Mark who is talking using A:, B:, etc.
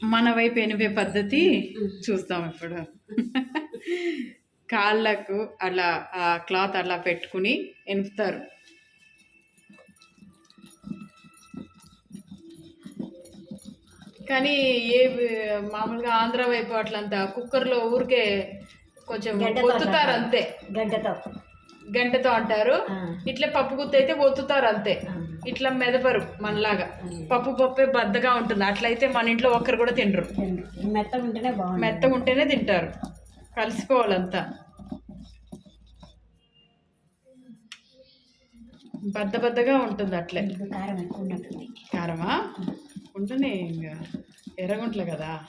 A: మన వైపు ఎనిపే పద్ధతి చూస్తాం ఇప్పుడు. కాళ్ళకు అలా ఆ క్లాత్ అలా పెట్టుకుని ఎనుపుతారు. కానీ ఏ మామూలుగా ఆంధ్ర వైపు అట్లంతా కుక్కర్లో ఊరికే కొంచెం ఒత్తుతారు అంతే.
B: గంటతో.
A: గంటతో అంటారు. ఇట్లా పప్పు గుత్తి అయితే ఒత్తుతారు అంతే. ఇట్లా మెదపరు మనలాగా. పప్పు పప్పే బద్దగా ఉంటుంది. అట్లయితే మన ఇంట్లో ఒక్కరు కూడా తినరు.
B: రెండు. మెత్తగా ఉంటేనే
A: మెత్తగా ఉంటేనే తింటారు. కలిసిపోవాలంతా. బద్ద బద్దగా ఉంటుంది అట్లే. కారమా? ఉంటుంది ఇంకా. ఎర్రగుంటలు కదా.